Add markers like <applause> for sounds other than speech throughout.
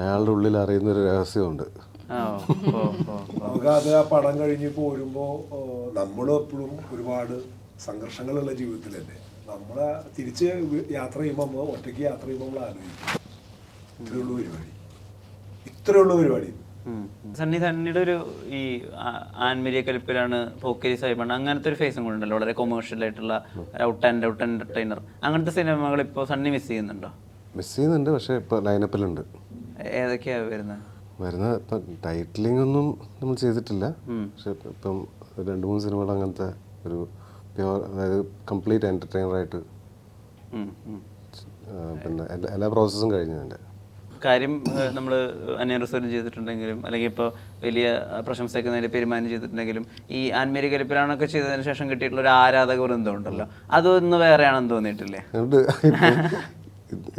അയാളുടെ ഉള്ളിൽ അറിയുന്ന ഒരു രഹസ്യമുണ്ട് നമുക്കത്. നമുക്ക് അത് ആ പടം കഴിഞ്ഞ് പോരുമ്പോൾ നമ്മളും എപ്പോഴും ഒരുപാട് സംഘർഷങ്ങളുള്ള ജീവിതത്തിലല്ലേ? നമ്മളെ തിരിച്ച് യാത്ര ചെയ്യുമ്പോൾ നമ്മൾ ഒറ്റയ്ക്ക് യാത്ര ചെയ്യുമ്പോൾ നമ്മൾ ആലോചിക്കും. ഇത്രയുള്ള പരിപാടി. ഇത്രയുള്ള പരിപാടി. സണ്ണി സണ്ണിയുടെ ഒരു ഈ ആൻമരിയ കലിപ്പിലാണ് പോക്കേരി സൈബൺ അങ്ങനത്തെ ഒരു ഫേസും കൂടെ ഉണ്ടല്ലോ വളരെ കൊമേഴ്ഷ്യൽ ആയിട്ടുള്ള ഔട്ട് ആൻഡ് ഔട്ട് എന്റർടൈനർ അങ്ങനത്തെ സിനിമകൾ ഇപ്പോൾ സണ്ണി മിസ് ചെയ്യുന്നുണ്ടോ? മിസ് ചെയ്യുന്നുണ്ട് പക്ഷേ ഇപ്പോൾ ലൈനപ്പിലുണ്ട് ഏതൊക്കെയാ വരുന്നത് വരുന്ന ഇപ്പം ടൈറ്റിലിംഗ് ഒന്നും നമ്മൾ ചെയ്തിട്ടില്ല. പക്ഷെ ഇപ്പം രണ്ട് മൂന്ന് സിനിമകൾ അങ്ങനത്തെ ഒരു പ്യുവർ അതായത് കംപ്ലീറ്റ് എന്റർടൈനറായിട്ട് ആയിട്ട്. പിന്നെ എല്ലാ എല്ലാ പ്രോസസ്സും കഴിഞ്ഞു എന്റെ കാര്യം നമ്മൾ അന്യറിസർവ് ചെയ്തിട്ടുണ്ടെങ്കിലും അല്ലെങ്കിൽ ഇപ്പോൾ വലിയ പ്രശംസയൊക്കെ നേരെ പെരുമാനം ചെയ്തിട്ടുണ്ടെങ്കിലും ഈ ആൻമേരി കലിപ്പിലാണൊക്കെ ചെയ്തതിന് ശേഷം കിട്ടിയിട്ടുള്ള ഒരു ആരാധക വൃന്ദം ഉണ്ടല്ലോ. അതൊന്ന് വേറെയാണെന്ന് തോന്നിയിട്ടില്ലേ?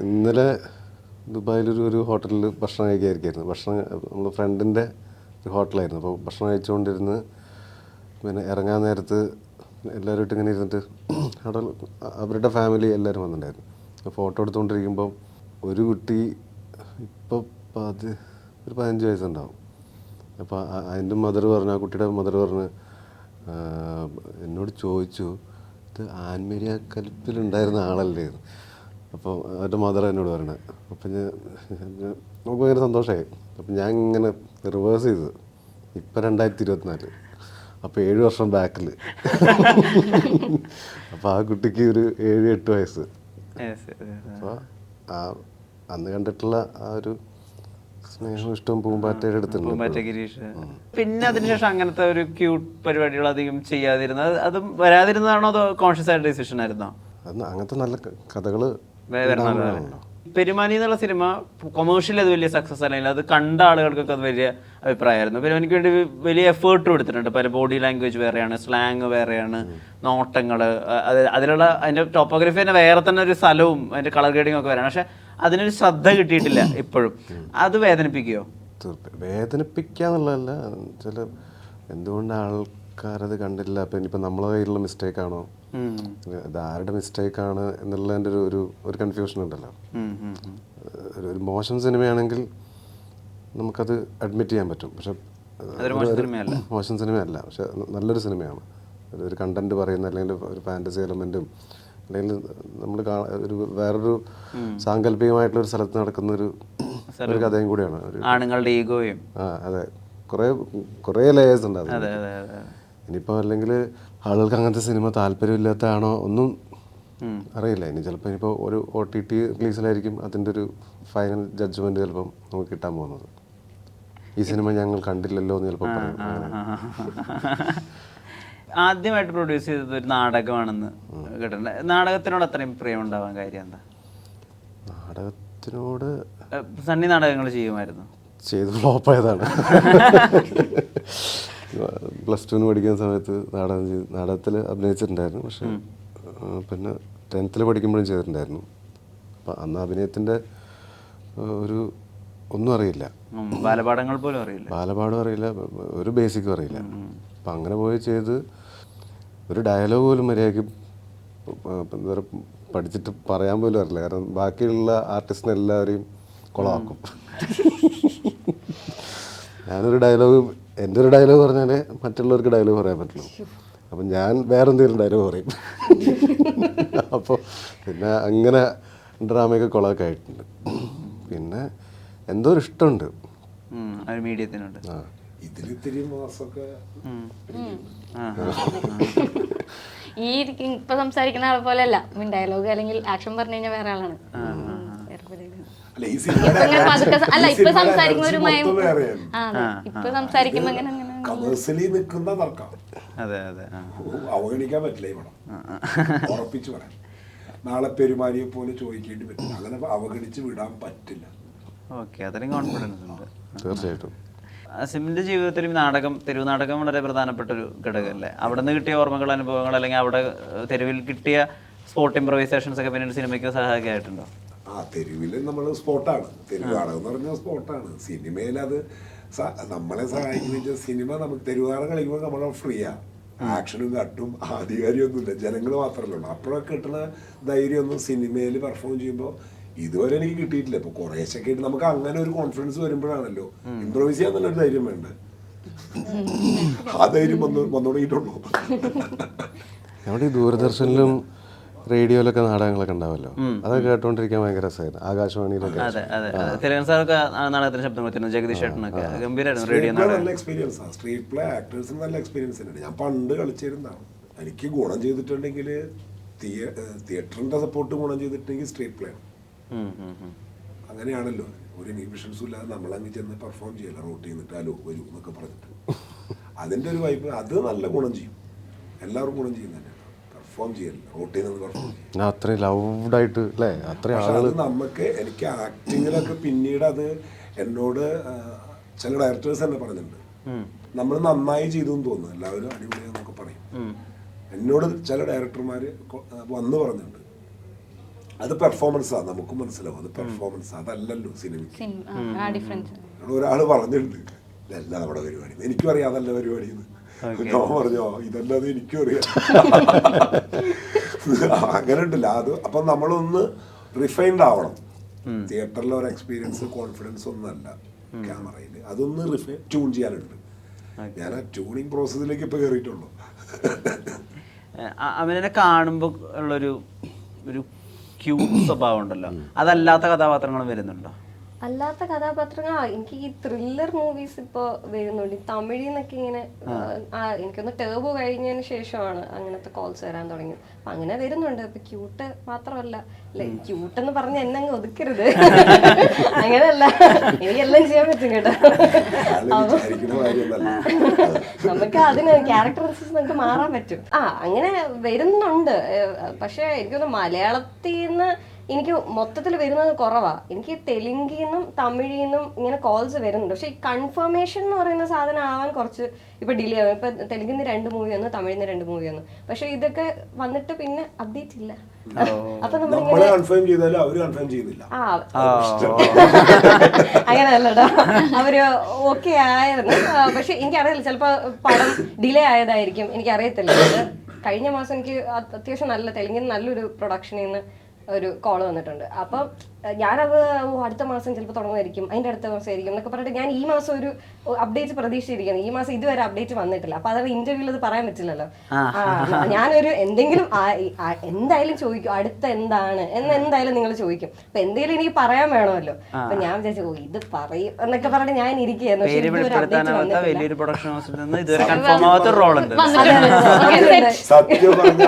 ഇന്നലെ ദുബായിലൊരു ഒരു ഹോട്ടലിൽ ഭക്ഷണം കഴിക്കായിരിക്കായിരുന്നു ഭക്ഷണം നമ്മൾ ഫ്രണ്ടിന്റെ ഒരു ഹോട്ടലായിരുന്നു. അപ്പോൾ ഭക്ഷണം കഴിച്ചുകൊണ്ടിരുന്ന് പിന്നെ ഇറങ്ങാൻ നേരത്ത് എല്ലാവരുമായിട്ട് ഇങ്ങനെ ഇരുന്നിട്ട് <clears throat> അവിടെ അവരുടെ ഫാമിലി എല്ലാവരും വന്നിട്ടുണ്ടായിരുന്നു. ഫോട്ടോ എടുത്തുകൊണ്ടിരിക്കുമ്പോൾ ഒരു കുട്ടി ഇപ്പോൾ പത് ഒരു പതിനഞ്ച് വയസ്സുണ്ടാവും. അപ്പോൾ അതിന്റെ മദർ പറഞ്ഞു ആ കുട്ടിയുടെ മദർ പറഞ്ഞ് എന്നോട് ചോദിച്ചു ഇത് ആൻമേരിയ കലിപ്പിലുണ്ടായിരുന്ന ആളല്ലേ എന്ന്. അപ്പോൾ അവരുടെ മദർ എന്നോട് പറയണത് അപ്പം ഞാൻ നമുക്ക് ഭയങ്കര സന്തോഷമായി. അപ്പം ഞാൻ ഇങ്ങനെ റിവേഴ്സ് ചെയ്തു. ഇപ്പം രണ്ടായിരത്തി ഇരുപത്തിനാല് അപ്പോൾ ഏഴ് വർഷം ബാക്കിൽ അപ്പോൾ ആ കുട്ടിക്ക് ഒരു ഏഴ് എട്ട് വയസ്സ്. അപ്പോൾ ആ അന്ന് കണ്ടിട്ടുള്ള ആ ഒരു സ്നേഹം ഇഷ്ടം പൂമ്പാറ്റയുടെ അടുത്തുണ്ട് പൂമ്പാറ്റ ഗിരീഷ്. പിന്നെ അതിനുശേഷം അങ്ങനത്തെ ഒരു ക്യൂട്ട് പരിപാടികൾ അധികം ചെയ്യാതിരുന്നത്. അതും വരാതിരുന്നതാണോ അതോ കോൺഷ്യസ് ആയിട്ട് ഡിസിഷൻ ആയിരുന്നോ? അങ്ങനത്തെ നല്ല കഥകൾ വരണമല്ലോ. പെരുമാനി എന്നുള്ള സിനിമ കൊമേഴ്ഷ്യൽ അത് വലിയ സക്സസ് അല്ലെങ്കിൽ അത് കണ്ട ആളുകൾക്കൊക്കെ അത് വലിയ അഭിപ്രായമായിരുന്നു. പെരുമാനിക്ക് വേണ്ടി വലിയ എഫേർട്ട് കൊടുത്തിട്ടുണ്ട്. പല ബോഡി ലാംഗ്വേജ് വേറെയാണ് സ്ലാങ് വേറെയാണ് നോട്ടങ്ങൾ അത് അതിലുള്ള അതിന്റെ ടോപ്പോഗ്രഫി തന്നെ വേറെ തന്നെ ഒരു സ്ഥലവും അതിന്റെ കളർ ഗ്രേഡിംഗ് ഒക്കെ വരാണ് പക്ഷെ അതിനൊരു ശ്രദ്ധ കിട്ടിയിട്ടില്ല ഇപ്പോഴും. അത് വേദനിപ്പിക്കുകയോ വേദനിപ്പിക്കുക വേദനിപ്പിക്കാന്നുള്ളതല്ല. ചില എന്തുകൊണ്ട് ആൾക്കാരത് കണ്ടില്ല. അപ്പം ഇനിയിപ്പോൾ നമ്മളെ കയ്യിലുള്ള മിസ്റ്റേക്ക് ആണോ? ഇത് ആരുടെ മിസ്റ്റേക്ക് ആണ് എന്നുള്ളതിന്റെ ഒരു ഒരു ഒരു കൺഫ്യൂഷൻ ഉണ്ടല്ലോ. ഒരു മോശം സിനിമയാണെങ്കിൽ നമുക്കത് അഡ്മിറ്റ് ചെയ്യാൻ പറ്റും. പക്ഷെ <laughs> മോശം സിനിമയല്ല. പക്ഷെ നല്ലൊരു സിനിമയാണ്. ഒരു- കണ്ടന്റ് പറയുന്ന അല്ലെങ്കിൽ ഒരു ഫാന്റസി എലമെന്റും അല്ലെങ്കിൽ നമ്മൾ ഒരു വേറൊരു സാങ്കല്പികമായിട്ടുള്ള ഒരു സ്ഥലത്ത് നടക്കുന്ന ഒരു ഒരു കഥയും കൂടിയാണ്. ആണുങ്ങളുടെ ഈഗോയും ആ അതെ. കുറേ കുറേ ലേയേഴ്സ് ഉണ്ട് അതെ അതെ അതെ. ഇനിയിപ്പോൾ അല്ലെങ്കിൽ ആളുകൾക്ക് അങ്ങനത്തെ സിനിമ താല്പര്യമില്ലാത്തതാണോ ഒന്നും അറിയില്ല. ഇനി ചിലപ്പോൾ ഇനിയിപ്പോൾ ഒരു ഒ ടി ടി റിലീസിലായിരിക്കും അതിന്റെ ഒരു ഫൈനൽ ജഡ്ജ്മെന്റ് ചിലപ്പം നമുക്ക് കിട്ടാൻ പോകുന്നത്. ഈ സിനിമ ഞങ്ങൾ കണ്ടില്ലല്ലോ എന്ന് ചിലപ്പോൾ പറയും. ആദ്യമായിട്ട് പ്രൊഡ്യൂസ് ചെയ്തത് ഒരു നാടകമാണെന്ന് കേട്ടിട്ടുണ്ട്. നാടകത്തിനോട് അത്രയും പ്രിയം ഉണ്ടാവാൻ കാര്യം എന്താ? നാടകത്തിനോട് സണ്ണി നാടകങ്ങൾ ചെയ്യുമായിരുന്നു. ചെയ്ത് ഫ്ലോപ്പായതാണ് <laughs> പ്ലസ് ടുവിന് പഠിക്കുന്ന സമയത്ത് നാടകം ചെയ്ത് നാടകത്തിൽ അഭിനയിച്ചിട്ടുണ്ടായിരുന്നു. പക്ഷേ പിന്നെ ടെൻത്തിൽ പഠിക്കുമ്പോഴും ചെയ്തിട്ടുണ്ടായിരുന്നു. അപ്പം അന്ന് അഭിനയത്തിന്റെ ഒരു ഒന്നും അറിയില്ല. ബാലപാഠങ്ങൾ പോലും അറിയില്ല. ബാലപാഠം അറിയില്ല ഒരു ബേസിക്കും അറിയില്ല. അപ്പം അങ്ങനെ പോയി ചെയ്ത് ഒരു ഡയലോഗ് പോലും മര്യാദയ്ക്ക് പഠിച്ചിട്ട് പറയാൻ പോലും അറിയില്ല. കാരണം ബാക്കിയുള്ള ആർട്ടിസ്റ്റിനെ എല്ലാവരെയും കുളമാക്കും <laughs> ഞാനൊരു ഡയലോഗ് എന്റെ ഒരു ഡയലോഗ് പറഞ്ഞാൽ മറ്റുള്ളവർക്ക് ഡയലോഗ് പറയാൻ പറ്റുള്ളൂ. അപ്പം ഞാൻ വേറെ എന്തെങ്കിലും ഡയലോഗ് പറയും. അപ്പോൾ പിന്നെ അങ്ങനെ ഡ്രാമയൊക്കെ കൊളൊക്കെ ആയിട്ടുണ്ട്. പിന്നെ എന്തോ ഒരു ഇഷ്ടമുണ്ട്. മീഡിയത്തിനുണ്ട്. ആ. ഇതിലിത്തിരി മാസമൊക്കെ ഈ ഇപ്പൊ സംസാരിക്കുന്ന ആളെ പോലെയല്ല. ഡയലോഗ് അല്ലെങ്കിൽ ആക്ഷൻ പറഞ്ഞു കഴിഞ്ഞാൽ വേറെ ആളാണ്. അല്ല ഈ ഇപ്പൊ ഇങ്ങനെ പതുക്കെ സ- അല്ല ഇപ്പൊ സംസാരിക്കുമ്പോ ഒരു മയം അതെ. ഇപ്പൊ സംസാരിക്കുമ്പോ അങ്ങനെ അങ്ങനെ കമേഴ്സ്യലി നിൽക്കുന്ന തർക്കം. അതെ അതെ അവഗണിക്കാൻ പറ്റില്ല ഈ പണം ഉറപ്പിച്ചു പറയാം. നാളെ പെരുമാനിയെ പോലെ ചോദിക്കേണ്ടി പറ്റില്ല അങ്ങനെ അവഗണിച്ച് വിടാൻ പറ്റില്ല. ഓക്കെ അത്രയും കോൺഫിഡൻസ് ഉണ്ട്. തീർച്ചയായിട്ടും. സിമിന്റെ ജീവിതത്തിൽ ഈ നാടകം തെരുവ് നാടകം വളരെ പ്രധാനപ്പെട്ട ഒരു ഘടകമല്ലേ? അവിടെ നിന്ന് കിട്ടിയ ഓർമ്മകൾ അനുഭവങ്ങൾ അല്ലെങ്കിൽ അവിടെ തെരുവിൽ കിട്ടിയ സ്പോട്ട് ഇംപ്രവൈസേഷൻസ് ഒക്കെ പിന്നീട് സിനിമയ്ക്ക് സഹായകമായിട്ടുണ്ടോ? ആ തെരുവിൽ നമ്മൾ സ്പോട്ടാണ്. തെരുവ് നാടകം എന്ന് പറഞ്ഞാൽ സ്പോട്ടാണ്. സിനിമയിൽ അത് നമ്മളെ സഹായിക്കുന്ന വെച്ചാൽ സിനിമ നമുക്ക് തെരുവാട കളിക്കുമ്പോൾ നമ്മൾ ഫ്രീയാ. ആക്ഷനും കട്ടും ഇല്ല ജനങ്ങൾ മാത്രമല്ല ഉള്ളൂ. അപ്പോഴൊക്കെ കിട്ടുന്ന ധൈര്യമൊന്നും സിനിമയിൽ പെർഫോം ചെയ്യുമ്പോൾ ഇതുവരെ എനിക്ക് കിട്ടിയിട്ടില്ല. ഇപ്പൊ കുറേശ്ശൊക്കെ ആയിട്ട് നമുക്ക് അങ്ങനെ ഒരു കോൺഫിഡൻസ് വരുമ്പോഴാണല്ലോ ഇമ്പ്രൂവൈസ് ചെയ്യാൻ നല്ലൊരു ധൈര്യം വേണ്ട? ആ ധൈര്യം വന്നു വന്നു തുടങ്ങിയിട്ടുള്ളൂ നമ്മുടെ ഈ ദൂരദർശനിലും റേഡിയോയിലൊക്കെ നാടകങ്ങളൊക്കെ ഉണ്ടാവല്ലോ. അതൊക്കെ കേട്ടോണ്ടിരിക്കാൻ ഭയങ്കര രസമായിരുന്നു ആകാശവാണിയിലൊക്കെ. അതെ അതെ. അതെ തിലകൻ സാറൊക്കെ ആ നാടകത്തിന് ശബ്ദം കൊടുത്തിരുന്നു. ജഗദീഷ് ചേട്ടനൊക്കെ ഗംഭീരമായിരുന്നു റേഡിയോ നാടകം. നല്ല എക്സ്പീരിയൻസ് ആണ് സ്ട്രീറ്റ് പ്ലേ ആക്ടേഴ്സിന് നല്ല എക്സ്പീരിയൻസ് ഉണ്ട് ഞാൻ പണ്ട് കളിച്ചിരുന്നതാണ് എനിക്ക് ഗുണം ചെയ്തിട്ടുണ്ടെങ്കിൽ തിയേറ്ററിന്റെ സപ്പോർട്ട് ഗുണം ചെയ്തിട്ടുണ്ടെങ്കിൽ സ്ട്രീറ്റ് പ്ലേ. അങ്ങനെയാണല്ലോ. ഒരു ഇൻഹിബിഷൻസും ഇല്ലാതെ നമ്മളങ്ങ് ചെന്ന് പെർഫോം ചെയ്യല റോട്ട് ചെയ്തിട്ട് അലോ വരൂ എന്നൊക്കെ പറഞ്ഞിട്ട്. അതിന്റെ ഒരു വൈബ് അത് നല്ല ഗുണം ചെയ്യും. എല്ലാവർക്കും ഗുണം ചെയ്യുന്ന തന്നെയാണ് പെർഫോം ചെയ്യലില്ല. റോട്ട് ചെയ്ത് പെർഫോം ചെയ്യും അത്രയും ലൗഡായിട്ട് അല്ലേ? അത്രയും ആളുകൾ നമുക്ക് എനിക്ക് ആക്ടിങ്ങിലൊക്കെ പിന്നീട് അത് എന്നോട് ചില ഡയറക്ടേഴ്സ് തന്നെ പറഞ്ഞിട്ടുണ്ട്. നമ്മൾ നന്നായി ചെയ്തു എന്ന് തോന്നുന്നു. എല്ലാവരും അടിപൊളിയാന്നൊക്കെ പറയും. എന്നോട് ചില ഡയറക്ടർമാർ വന്ന് പറഞ്ഞിട്ടുണ്ട്. അത് പെർഫോമൻസ് പെർഫോമൻസാണ് നമുക്ക് മനസ്സിലാവും. അത് പെർഫോമൻസ് അതല്ലല്ലോ സിനിമയ്ക്ക്. സിനിമ ആ ഡിഫറൻസ് ഒരാൾ പറഞ്ഞിട്ടുണ്ട്. ഇതല്ല നമ്മുടെ പരിപാടി? എനിക്കും അറിയാം അതല്ല പരിപാടി എന്ന്. ഞാൻ പറഞ്ഞോ ഇതല്ലാതെ എനിക്കും അറിയാം. <laughs> അങ്ങനെ ഉണ്ടല്ല അത് അപ്പൊ നമ്മളൊന്ന് റിഫൈൻഡ് ആവണം. തിയേറ്ററിലെ ഒരു എക്സ്പീരിയൻസ് കോൺഫിഡൻസ് ഒന്നല്ല ക്യാമറയിൽ അതൊന്ന് റിഫൈൻ ട്യൂൺ ചെയ്യാനുണ്ട്. ഞാൻ ആ ട്യൂണിങ് പ്രോസസ്സിലേക്ക് ഇപ്പൊ കയറിയിട്ടുള്ളൂ അവനെ കാണുമ്പോൾ ഉള്ളൊരു ഒരു ക്യൂട്ട് സ്വഭാവം ഉണ്ടല്ലോ. അതല്ലാത്ത കഥാപാത്രങ്ങളും വരുന്നുണ്ടോ? അല്ലാത്ത കഥാപാത്രങ്ങൾ എനിക്ക് ഈ ത്രില്ലർ മൂവീസ് ഇപ്പോ വരുന്നുണ്ട്. ഈ തമിഴിൽ നിന്നൊക്കെ ഇങ്ങനെ എനിക്കൊന്ന് ടേബ് കഴിഞ്ഞതിന് ശേഷമാണ് അങ്ങനത്തെ കോൾസ് വരാൻ തുടങ്ങിയത്. അപ്പൊ അങ്ങനെ വരുന്നുണ്ട്. അപ്പൊ ക്യൂട്ട് മാത്രമല്ല. അല്ലെ ക്യൂട്ട് എന്ന് പറഞ്ഞ് എന്നെ അങ്ങ് ഒതുക്കരുത്. അങ്ങനെയല്ല. എനിക്കെല്ലാം ചെയ്യാൻ പറ്റും കേട്ടോ. <laughs> നമുക്ക് അതിന് ക്യാരക്ടറിസ് നമുക്ക് മാറാൻ പറ്റും. ആ അങ്ങനെ വരുന്നുണ്ട്. പക്ഷെ എനിക്കൊന്ന് മലയാളത്തിൽ നിന്ന് എനിക്ക് മൊത്തത്തിൽ വരുന്നത് കുറവാ. എനിക്ക് തെലുങ്കിൽ നിന്നും തമിഴിൽ നിന്നും ഇങ്ങനെ കോൾസ് വരുന്നുണ്ട്. പക്ഷേ ഈ കൺഫർമേഷൻ എന്ന് പറയുന്ന സാധനം ആവാൻ കുറച്ച് ഇപ്പൊ ഡിലേ ആവും. ഇപ്പൊ തെലുങ്കിൽ നിന്ന് രണ്ട് മൂവി വന്നു തമിഴിൽ നിന്ന് രണ്ട് മൂവി വന്നു. പക്ഷേ ഇതൊക്കെ വന്നിട്ട് പിന്നെ അപ്ഡേറ്റ് ഇല്ല. അപ്പൊ നമ്മൾ നമ്മളിങ്ങനെ കൺഫേം ചെയ്താലും അവർ കൺഫേം ചെയ്യുന്നില്ല. ആ അവർ ഓക്കെ ആയിരുന്നു. പക്ഷെ എനിക്കറിയില്ല. ചിലപ്പോ പടം ഡിലേ ആയതായിരിക്കും. എനിക്കറിയത്തില്ല. കഴിഞ്ഞ മാസം എനിക്ക് അത് അത്യാവശ്യം നല്ല തെലുങ്കിന് നല്ലൊരു പ്രൊഡക്ഷനിൽ നിന്ന് ഒരു കോൾ വന്നിട്ടുണ്ട്. അപ്പം ഞാനത് അടുത്ത മാസം ചിലപ്പോൾ തുടങ്ങുമായിരിക്കും അതിന്റെ അടുത്ത മാസം ആയിരിക്കും എന്നൊക്കെ പറഞ്ഞിട്ട് ഞാൻ ഈ മാസം ഒരു അപ്ഡേറ്റ് പ്രതീക്ഷിച്ചിരിക്കുന്നു. ഈ മാസം ഇതുവരെ അപ്ഡേറ്റ് വന്നിട്ടില്ല. അപ്പൊ അത് ഇന്റർവ്യൂവിൽ അത് പറയാൻ പറ്റില്ലല്ലോ. ഞാനൊരു എന്തെങ്കിലും എന്തായാലും ചോദിക്കും അടുത്ത എന്താണ് എന്ന് എന്തായാലും നിങ്ങൾ ചോദിക്കും. അപ്പൊ എന്തെങ്കിലും എനിക്ക് പറയാൻ വേണമല്ലോ. അപ്പൊ ഞാൻ വിചാരിച്ചു ഓ ഇത് പറയും എന്നൊക്കെ പറഞ്ഞിട്ട് ഞാൻ ഇരിക്കുകയായിരുന്നു. പക്ഷെ പേര് ഇതുവരെ update വലിയൊരു പ്രൊഡക്ഷൻ ഹൗസിൽ നിന്ന് ഇതുവരെ കൺഫേം ആവാത്ത ഒരു റോൾ ഉണ്ട്. സത്യം പറഞ്ഞ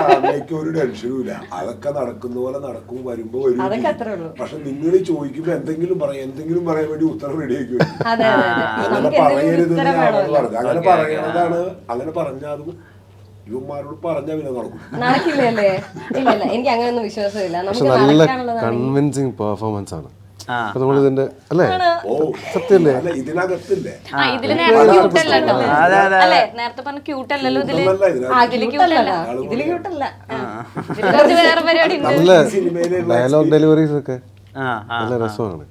അതൊക്കെ നടക്കുന്ന പോലെ നടക്കും വരുമ്പോ വരും അതൊക്കെ അത്രേ ഉള്ളൂ. പക്ഷെ നിങ്ങൾ ചോദിക്കുമ്പോ എന്തെങ്കിലും പറയാം എന്തെങ്കിലും പറയാൻ വേണ്ടി ഉത്തരം റെഡി ആക്കി അങ്ങനെ പറയരുത് പറഞ്ഞത്. അങ്ങനെ പറയണതാണ് അങ്ങനെ പറഞ്ഞാലും പിന്നെ നടക്കും. നടക്കില്ലല്ലേ? ഇല്ല എനിക്ക് അങ്ങനെയൊന്നും വിശ്വാസമില്ല. നമുക്ക് നല്ല കൺവിൻസിങ് പെർഫോമൻസ് ആണ്. നമ്മൾ ഇതിന്റെ അല്ലേ? സത്യല്ലേ? ഇതിനകത്തില്ലേ? നേരത്തെ ക്യൂട്ട് അല്ല അതെ, അതെ, അല്ലേ? നേരത്തെ പറഞ്ഞ ക്യൂട്ട് അല്ലല്ലോ ഇതിൽ? ഇതൊന്നല്ല ഇതിനകത്ത്. ആ, ഇതിൽ ക്യൂട്ട് അല്ല ഇതിൽ ക്യൂട്ടല്ല വേറെ പരിപാടി ഉണ്ട്. നല്ല സിനിമയിലുള്ള ഡയലോഗ് ഡെലിവറീസ് ഒക്കെ. നല്ല രസമാണ്.